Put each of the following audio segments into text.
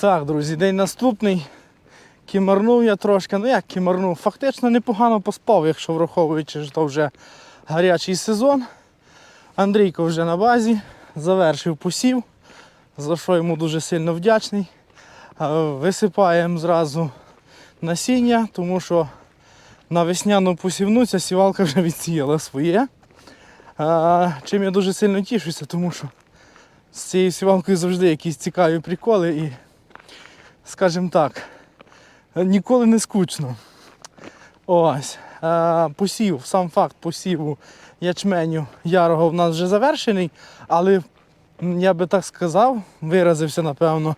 Так, друзі, день наступний. Кімарнув я трошки. Ну як кімарнув? Фактично непогано поспав, якщо враховуючи, що то вже гарячий сезон. Андрійко вже на базі, завершив посів, за що йому дуже сильно вдячний. Висипаємо зразу насіння, тому що на весняну посівну ця сівалка вже відсіяла своє. Чим я дуже сильно тішуся, тому що з цією сівалкою завжди якісь цікаві приколи і, скажімо так, ніколи не скучно. Ось. Е, Посів, сам факт посіву ячменю ярого в нас вже завершений, але я би так сказав, виразився, напевно,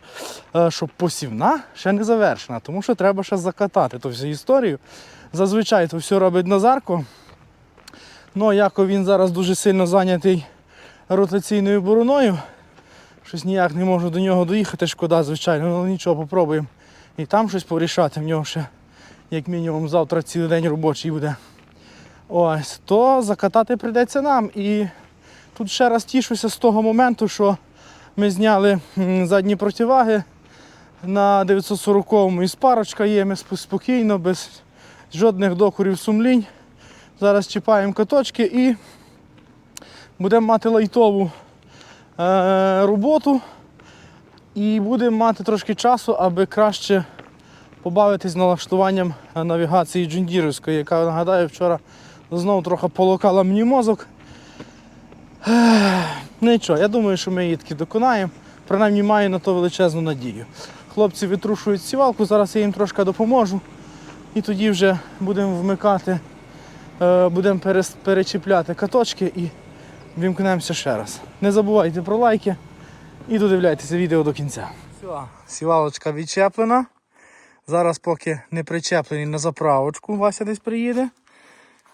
е, що посівна ще не завершена, тому що треба ще закатати ту всю історію. Зазвичай то все робить Назарко. Ну, яко він зараз дуже сильно зайнятий ротаційною бороною. Щось ніяк не можу до нього доїхати, шкода, звичайно, ну нічого, попробуємо. І там щось порішати, в нього ще, як мінімум, завтра цілий день робочий буде. Ось, то закатати прийдеться нам. І тут ще раз тішуся з того моменту, що ми зняли задні противаги на 940-му із парочка є, ми спокійно, без жодних докорів сумлінь. Зараз чіпаємо каточки і будемо мати лайтову роботу. І будемо мати трошки часу, аби краще побавитись налаштуванням е, навігації джундірівської, яка, нагадаю, вчора знову трохи полокала мені мозок. Нічого, я думаю, що ми її таки доконаємо. Принаймні маю на то величезну надію. Хлопці витрушують сівалку, зараз я їм трошки допоможу. І тоді вже будемо вмикати, е, будемо перечіпляти каточки і вімкнемося ще раз. Не забувайте про лайки і додивляйтеся відео до кінця. Все, сівалочка відчеплена. Зараз поки не причеплений на заправочку, Вася десь приїде.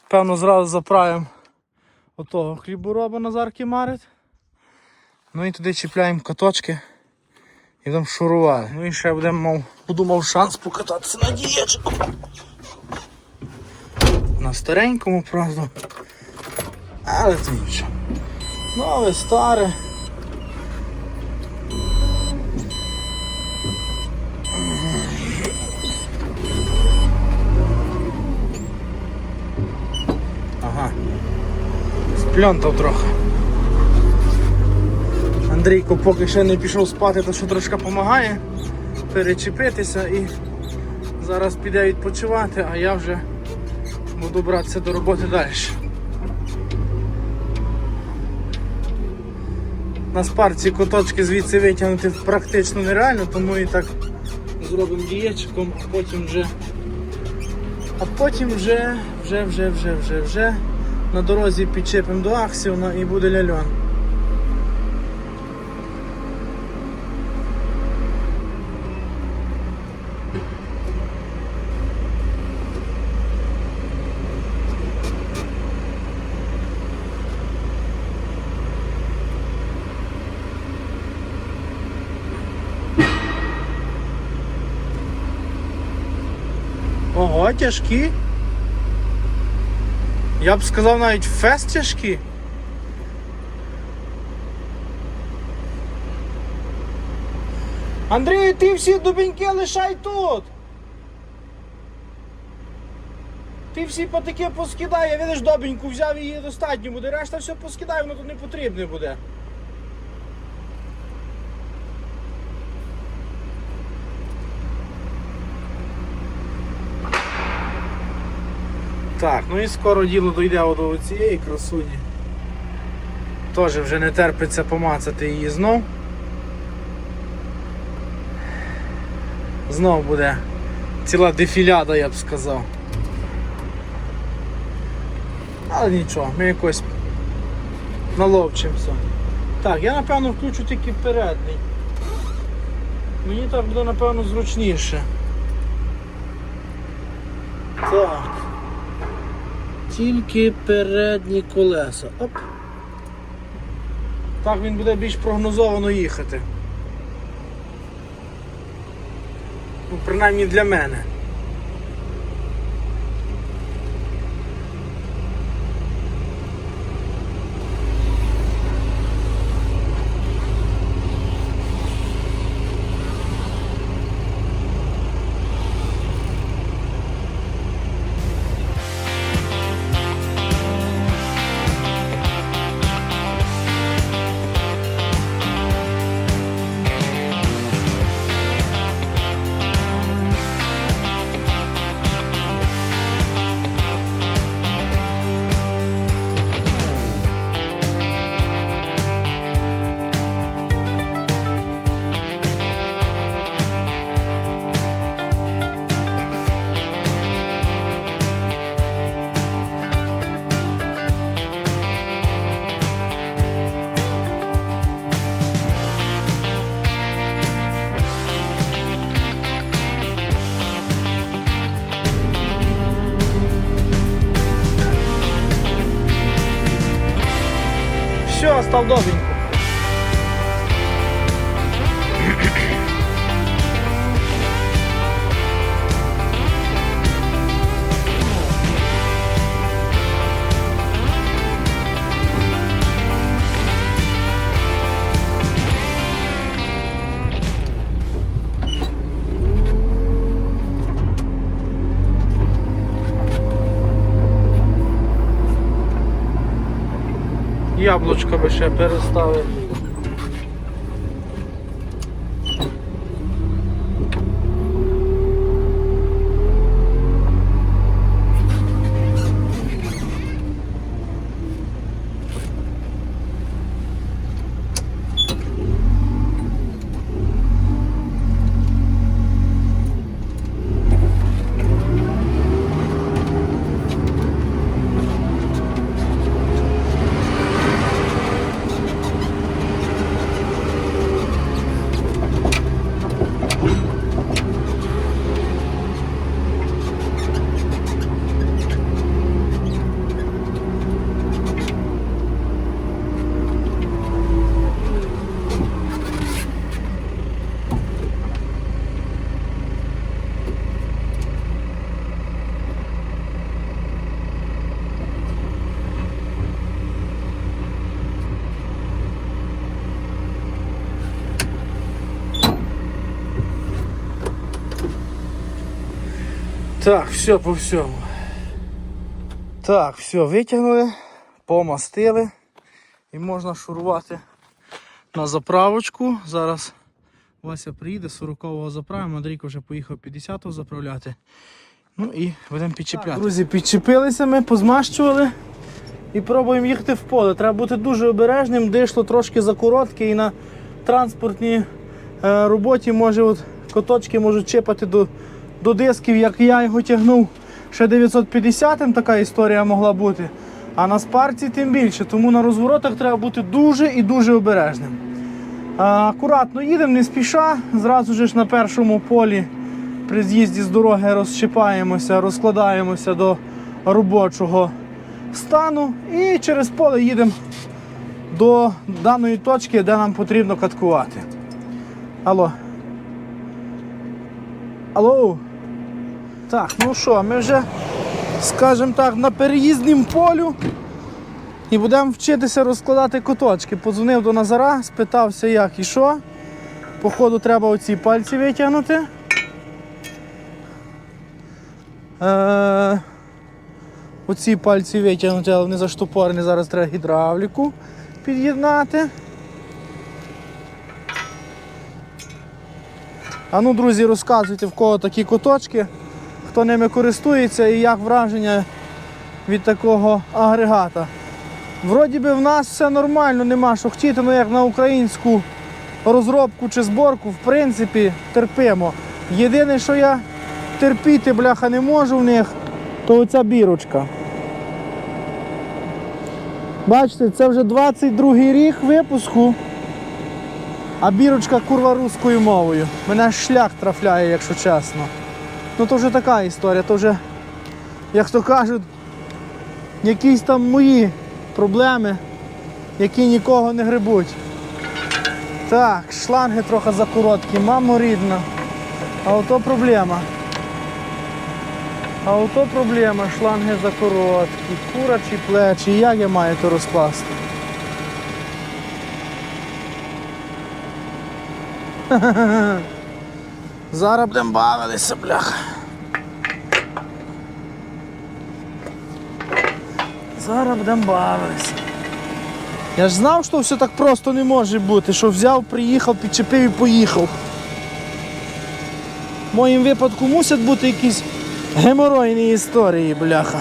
Певно, зразу заправимо отого хлібороба Назарки марить. Ну і туди чіпляємо каточки і будемо шурувати. Ну і ще будемо мав, буду мав шанс покататися на дієчку. На старенькому, правда. Але це нічого. Нове, старе. Ага. Спльонтав трохи. Андрійко поки ще не пішов спати, то що трошки допомагає перечепитися і зараз піде відпочивати, а я вже буду братися до роботи далі. На спарці куточки звідси витягнути практично нереально, тому і так зробимо дієчиком, а потім вже. А потім вже, вже, вже, вже, вже, вже на дорозі підчепимо до Аксіона і буде ляльон. Ого, тяжкі. Я б сказав навіть фест тяжкі. Андрію, ти всі дубеньки лишай тут. Ти всі патики поскидай, я видиш добеньку взяв її достатньо буде, решта все поскидай, воно тут не потрібне буде. Так, ну і скоро діло дійде до цієї красуні. Теж вже не терпиться помацати її знов. Знов буде ціла дефіляда, я б сказав. Але нічого, ми якось наловчимося. Так, я напевно включу тільки передній. Мені так буде напевно зручніше. Так. Тільки передні колеса. Оп. Так він буде більш прогнозовано їхати. Ну, принаймні для мене. все, став добренько. Яблучко би ще переставив. Так, все по всьому. Так, все, витягнули, помастили і можна шурувати на заправочку. Зараз Вася приїде, 40-го заправимо, Андрійко вже поїхав 50-го заправляти. Ну і будемо підчіпляти. Так, друзі, підчепилися ми, позмащували і пробуємо їхати в поле. Треба бути дуже обережним, дишло трошки закоротке і на транспортній е, роботі може от коточки можуть чіпати до, до дисків, як я його тягнув. Ще 950-м така історія могла бути. А на спарці тим більше. Тому на розворотах треба бути дуже і дуже обережним. Акуратно їдемо, не спіша. Зразу ж на першому полі при з'їзді з дороги розщипаємося, розкладаємося до робочого стану і через поле їдемо до даної точки, де нам потрібно каткувати. Алло. Алло. Так, ну що, ми вже, скажімо так, на переїзнім полю і будемо вчитися розкладати куточки. Подзвонив до Назара, спитався, як і що. Походу, треба оці пальці витягнути. Е, оці пальці витягнути, але вони заштопорені, зараз треба гідравліку під'єднати. А ну, друзі, розказуйте, в кого такі куточки, хто ними користується і як враження від такого агрегата. Вроді би в нас все нормально, нема що хотіти, ну як на українську розробку чи зборку, в принципі, терпимо. Єдине, що я терпіти, бляха, не можу в них, то оця бірочка. Бачите, це вже 22-й рік випуску, а бірочка курва руською мовою. Мене шлях трафляє, якщо чесно. Ну то вже така історія, то вже, як то кажуть, якісь там мої проблеми, які нікого не грибуть. Так, шланги трохи закороткі, мамо рідна. А ото проблема. А ото проблема, шланги закороткі, курачі плечі, як я маю то розкласти? Зараз будемо бавилися, бляха. Зараз будемо бавитися. Я ж знав, що все так просто не може бути, що взяв, приїхав, підчепив і поїхав. В моїм випадку мусять бути якісь геморойні історії, бляха.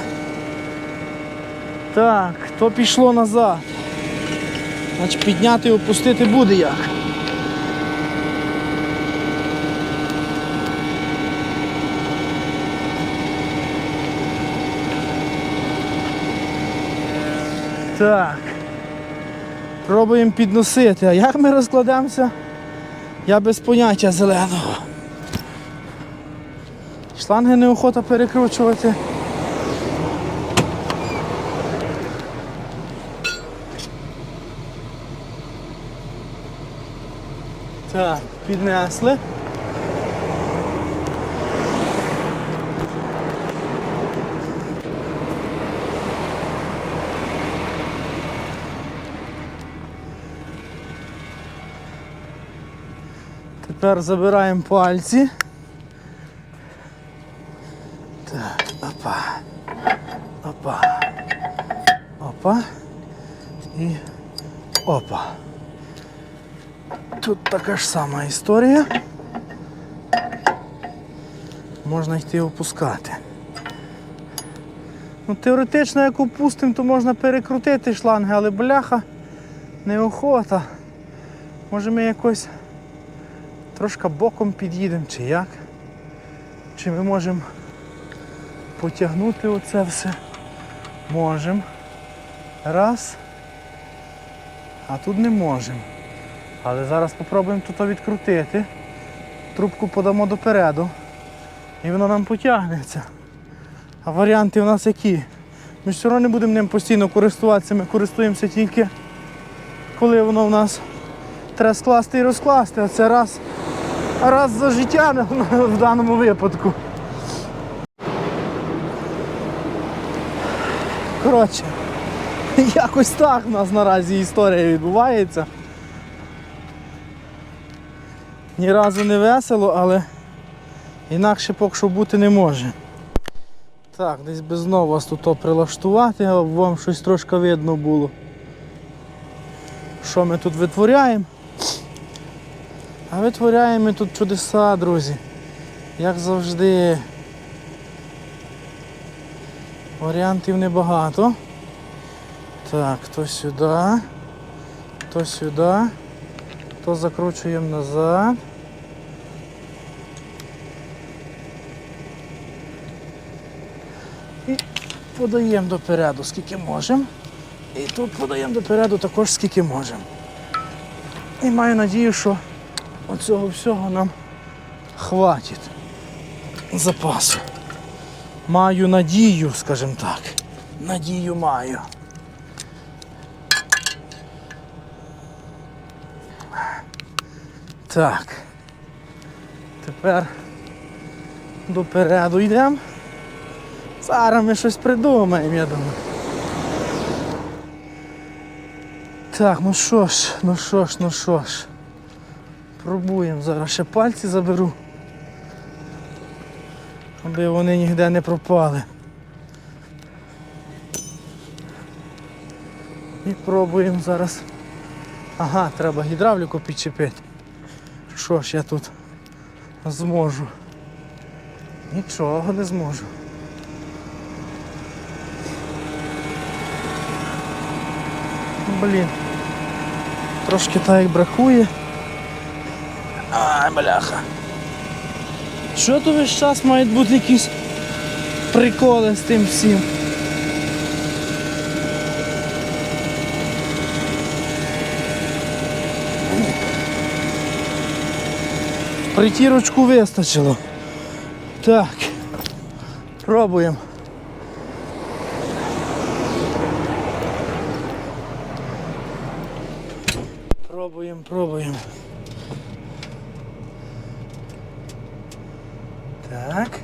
Так, то пішло назад. Значить підняти і опустити буде як. Так. Пробуємо підносити. А як ми розкладемося? Я без поняття зеленого. Шланги неохота перекручувати. Так, піднесли. Тепер забираємо пальці. Так, опа. Опа. Опа. І опа. Тут така ж сама історія. Можна йти опускати. Ну, теоретично, як опустимо, то можна перекрутити шланги, але бляха неохота. Може ми якось трошки боком під'їдемо чи як? Чи ми можемо потягнути оце все? Можемо. Раз. А тут не можемо. Але зараз спробуємо тут відкрутити. Трубку подамо допереду. І воно нам потягнеться. А варіанти у нас які? Ми ж все одно не будемо ним постійно користуватися, ми користуємося тільки коли воно в нас треба скласти і розкласти. А це раз, раз за життя в даному випадку. Коротше, якось так у нас наразі історія відбувається. Ні разу не весело, але інакше поки що бути не може. Так, десь би знову вас тут прилаштувати, а вам щось трошки видно було. Що ми тут витворяємо? А витворяємо тут чудеса, друзі. Як завжди. Варіантів небагато. Так, то сюди, то сюди, то закручуємо назад. І подаємо допереду, скільки можемо. І тут подаємо допереду також скільки можемо. І маю надію, що оцього всього нам хватить запасу. Маю надію, скажімо так. Надію маю. Так. Тепер допереду йдемо. Зараз ми щось придумаємо, я думаю. Так, ну що ж, ну що ж, ну що ж. Пробуємо. Зараз ще пальці заберу. Аби вони ніде не пропали. І пробуємо зараз. Ага, треба гідравліку підчепити. Що ж я тут зможу? Нічого не зможу. Блін. Трошки так бракує. Бляха. Що то весь час мають бути якісь приколи з тим всім? Притірочку вистачило. Так. Пробуємо. Пробуємо, пробуємо. Так.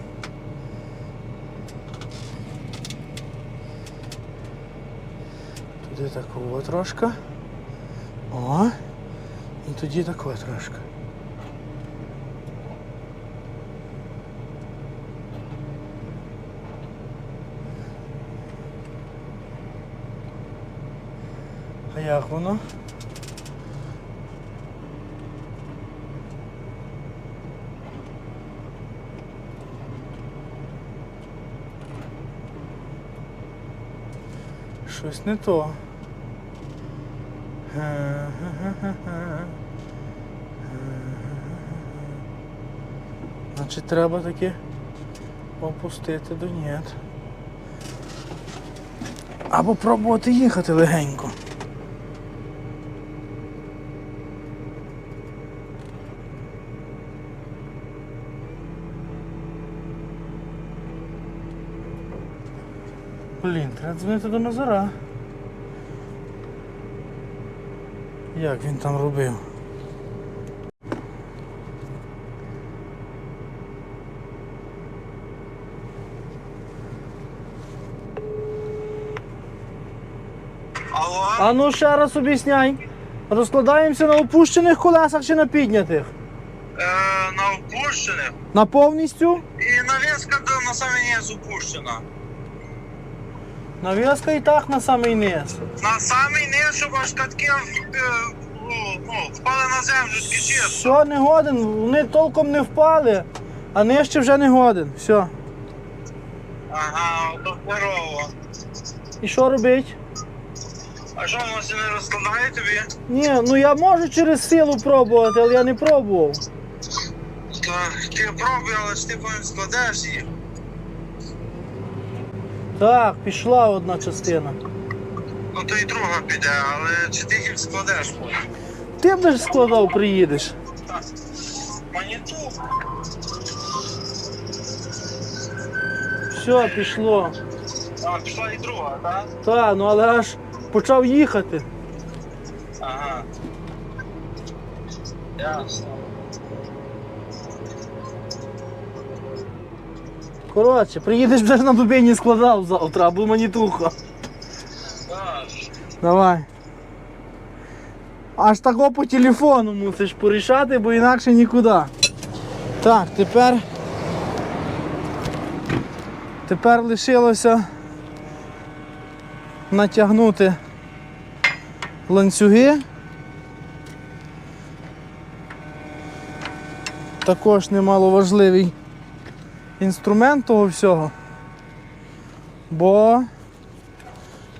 Туди такого трошки. О. І тоді такого трошки. А як воно? Щось не то. Значить треба таки опустити до нет. Або пробувати їхати легенько. Блін, треба дзвонити до Назара. Як він там робив? А ну ще раз об'ясняй. Розкладаємося на опущених колесах чи на піднятих? Е, на опущених. На повністю? І навіска до на саме не зупущена. Нав'язка і так на самий низ. На самий низ, щоб аж катки е, ну, ну, впали на землю чисто. Що не годен? Вони толком не впали, а нижче вже не годен. Все. Ага, то здорово. І що робить? А що воно ще не розкладає тобі? Ні, ну я можу через силу пробувати, але я не пробував. То ти пробуй, але ж ти потім складеш їх. Так, пішла одна частина. Ну то і друга піде, але чи ти їх складеш? Ти б ж складав, приїдеш. Маніту. Все, пішло. А, пішла і друга, так? Так, ну але аж почав їхати. Ага. Ясно. Коротше, приїдеш вже на дубині складав завтра, або манітуха. Так. Давай. Аж тако по телефону мусиш порішати, бо інакше нікуди. Так, тепер. Тепер лишилося натягнути ланцюги. Також немаловажливий інструмент того всього. Бо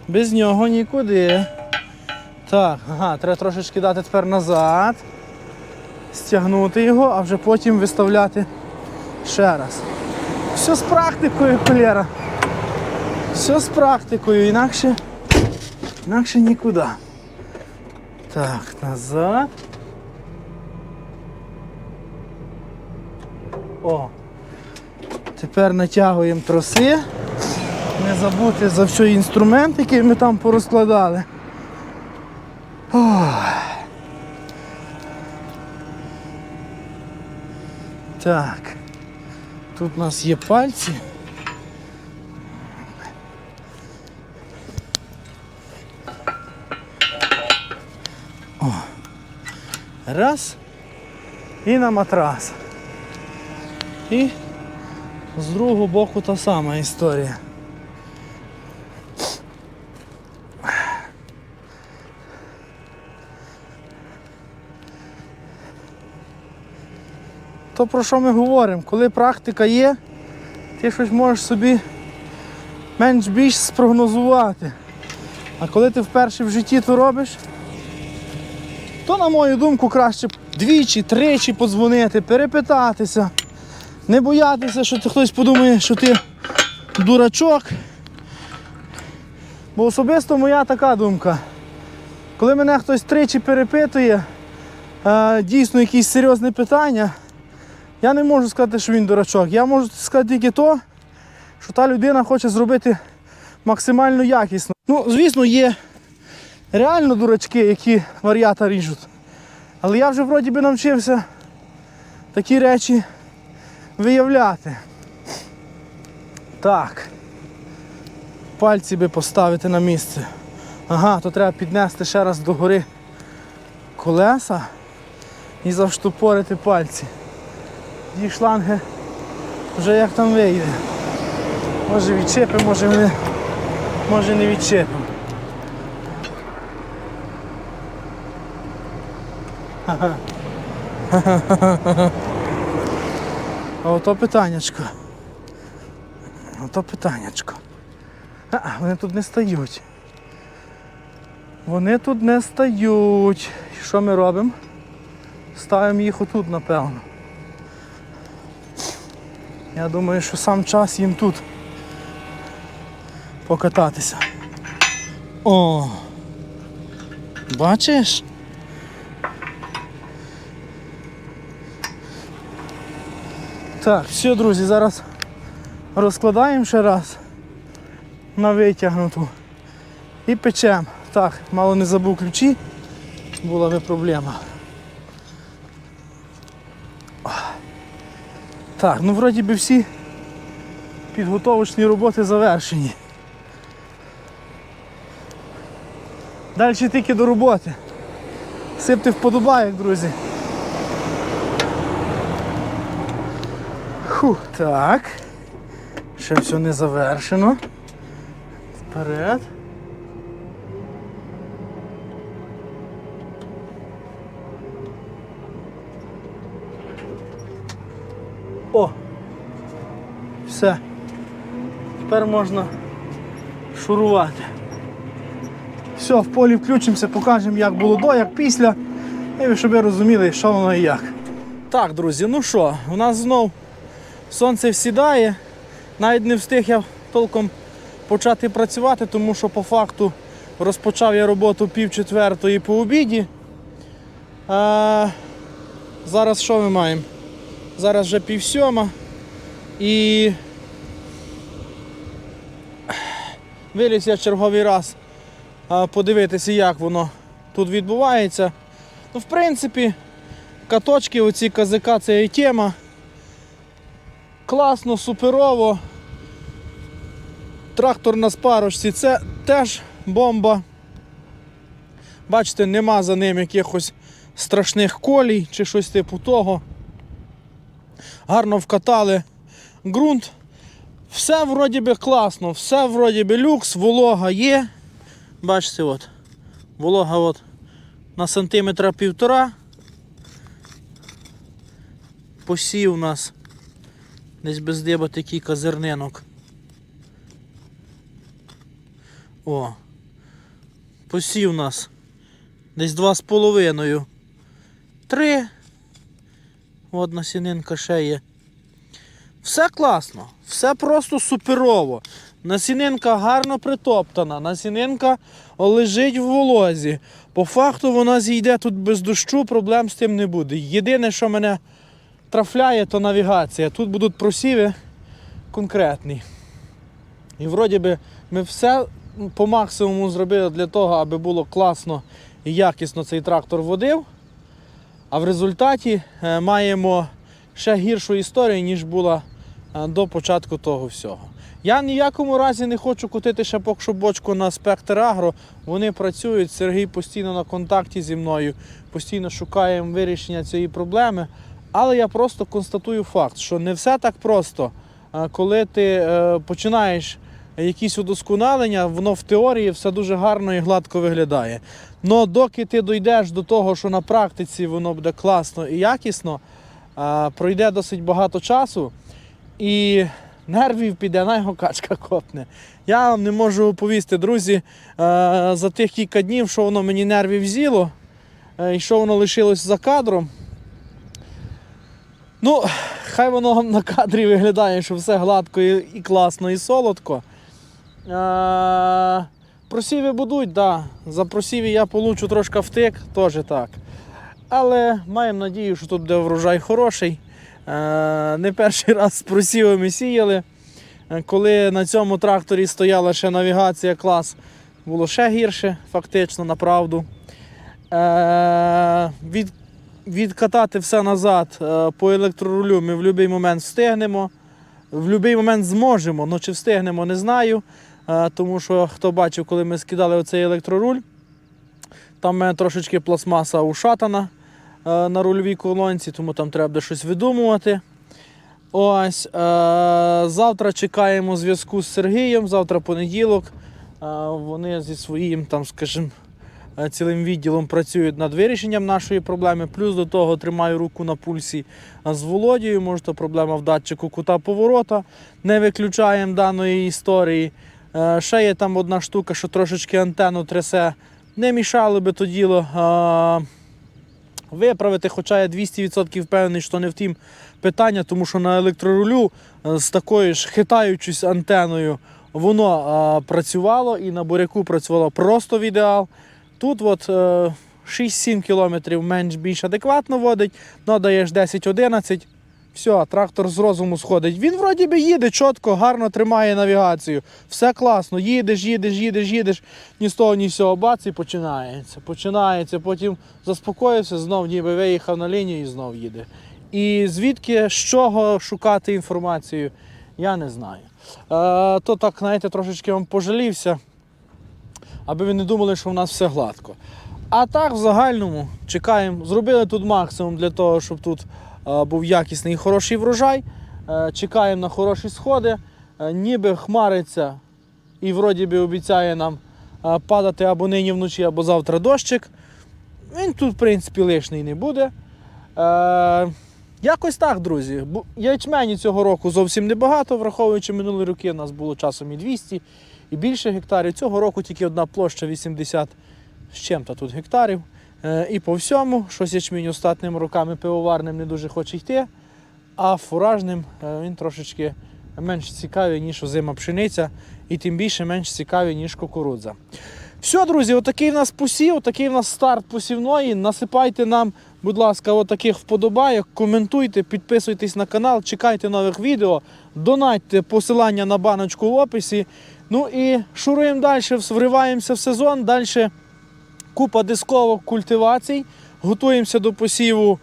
без нього нікуди. Так, ага, треба трошечки дати тепер назад, стягнути його, а вже потім виставляти ще раз. Все з практикою, холєра. Все з практикою, інакше, інакше нікуди. Так, назад. О. Тепер натягуємо троси. Не забути за все інструмент, який ми там порозкладали. Так. Тут у нас є пальці. О. Раз. І на матрас. І з другого боку та сама історія. То про що ми говоримо? Коли практика є, ти щось можеш собі менш-більш спрогнозувати. А коли ти вперше в житті то робиш, то, на мою думку, краще двічі, тричі подзвонити, перепитатися, не боятися, що ти хтось подумає, що ти дурачок. Бо особисто моя така думка. Коли мене хтось тричі перепитує, е, дійсно якісь серйозні питання, я не можу сказати, що він дурачок. Я можу сказати тільки то, що та людина хоче зробити максимально якісно. Ну, звісно, є реально дурачки, які варіата ріжуть. Але я вже вроді би навчився такі речі виявляти. Так. Пальці би поставити на місце. Ага, то треба піднести ще раз догори колеса і завштопорити пальці. Ті шланги вже як там вийде. Може відчепимо, може не, може не відчепимо. Ага. А ото питаннячко. Ото питаннячко. А, вони тут не стають. Вони тут не стають. Що ми робимо? Ставимо їх отут, напевно. Я думаю, що сам час їм тут покататися. О! Бачиш? Так, все, друзі, зараз розкладаємо ще раз на витягнуту і печемо. Так, мало не забув ключі, була би проблема. Так, ну вроді би всі підготовочні роботи завершені. Далі тільки до роботи. Сипте вподобайок, друзі. Так. Ще все не завершено. Вперед. О! Все. Тепер можна шурувати. Все, в полі включимося, покажемо, як було до, як після. І щоб ви розуміли, що воно і як. Так, друзі, ну що, у нас знов сонце всідає. Навіть не встиг я толком почати працювати, тому що по факту розпочав я роботу пів четвертої по обіді. А, зараз що ми маємо? Зараз вже пів сьома. І виліз я черговий раз подивитися, як воно тут відбувається. Ну, в принципі, каточки, оці КЗК це і тема. Класно, суперово. Трактор на спарочці це теж бомба. Бачите, нема за ним якихось страшних колій чи щось типу того. Гарно вкатали ґрунт. Все вроді би класно, все вроді би люкс, волога є. Бачите, от, волога от на сантиметра півтора. Посів у нас десь без диба такий казернинок. О. Посів нас десь два з половиною. Три. От насінинка ще є. Все класно, все просто суперово. Насінинка гарно притоптана, насінинка лежить в волозі. По факту вона зійде тут без дощу, проблем з тим не буде. Єдине, що мене трафляє, то навігація. Тут будуть просіви конкретні. І вроді би ми все по максимуму зробили для того, аби було класно і якісно цей трактор водив. А в результаті е, маємо ще гіршу історію, ніж була е, до початку того всього. Я ніякому разі не хочу кутити ще поки що бочку на спектр агро. Вони працюють, Сергій постійно на контакті зі мною, постійно шукаємо вирішення цієї проблеми. Але я просто констатую факт, що не все так просто, коли ти е, починаєш якісь удосконалення, воно в теорії все дуже гарно і гладко виглядає. Но доки ти дійдеш до того, що на практиці воно буде класно і якісно, пройде досить багато часу і нервів піде, на його качка копне. Я вам не можу оповісти, друзі, за тих кілька днів, що воно мені нервів з'їло, е, і що воно лишилось за кадром. Ну, хай воно на кадрі виглядає, що все гладко і, і класно, і солодко. Е, просіви будуть, да. За просіви я получу трошки втик, теж так. Але маємо надію, що тут буде врожай хороший. Е, не перший раз з просівами сіяли. Коли на цьому тракторі стояла ще навігація клас, було ще гірше, фактично, направду. Е, від, відкатати все назад е, по електрорулю ми в будь-який момент встигнемо. В будь-який момент зможемо, але чи встигнемо, не знаю. Е, Тому що хто бачив, коли ми скидали оцей електроруль, там в мене трошечки пластмаса ушатана е, на рульовій колонці, тому там треба щось видумувати. Ось, завтра чекаємо зв'язку з Сергієм, завтра понеділок. Вони зі своїм, там, скажімо, цілим відділом працюють над вирішенням нашої проблеми. Плюс до того тримаю руку на пульсі е, з Володією. Може, то проблема в датчику кута поворота. Не виключаємо даної історії. Е, Ще є там одна штука, що трошечки антенну трясе. Не мішало би то діло е, виправити, хоча я 200% впевнений, що не в тім питання, тому що на електрорулю е, з такою ж хитаючись антеною воно е, працювало і на буряку працювало просто в ідеал. Тут от е, 6-7 кілометрів менш-більш адекватно водить, надаєш 10-11. Все, трактор з розуму сходить. Він вроді би їде чітко, гарно тримає навігацію. Все класно. Їдеш, їдеш, їдеш, їдеш. Ні з того, ні з цього бац і починається. Починається, потім заспокоївся, знов ніби виїхав на лінію і знов їде. І звідки, з чого шукати інформацію, я не знаю. Е, то так, знаєте, трошечки вам пожалівся. Аби ви не думали, що в нас все гладко. А так, в загальному, чекаємо, зробили тут максимум для того, щоб тут е, був якісний і хороший врожай. Е, чекаємо на хороші сходи. Е, ніби хмариться і вроді би обіцяє нам падати або нині вночі, або завтра дощик. Він тут, в принципі, лишній не буде. Якось так, друзі. Ячмені цього року зовсім небагато, враховуючи минулі роки, у нас було часом і 200, і більше гектарів. Цього року тільки одна площа 80 з чим-то тут гектарів. Е, і по всьому, щось ячмінь остатними роками пивоварним не дуже хоче йти, а фуражним е, він трошечки менш цікавий, ніж озима пшениця, і тим більше менш цікавий, ніж кукурудза. Все, друзі, отакий в нас посів, отакий в нас старт посівної. Насипайте нам, будь ласка, отаких вподобайок, коментуйте, підписуйтесь на канал, чекайте нових відео, донатьте посилання на баночку в описі. Ну і шуруємо далі, вриваємося в сезон. Далі купа дисковок культивацій. Готуємося до посіву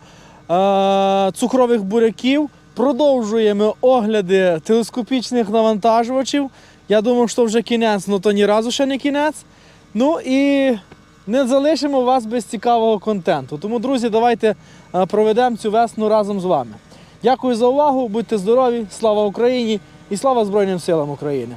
е- цукрових буряків. Продовжуємо огляди телескопічних навантажувачів. Я думав, що вже кінець, але то ні разу ще не кінець. Ну і не залишимо вас без цікавого контенту. Тому, друзі, давайте е, проведемо цю весну разом з вами. Дякую за увагу, будьте здорові, слава Україні і слава Збройним силам України!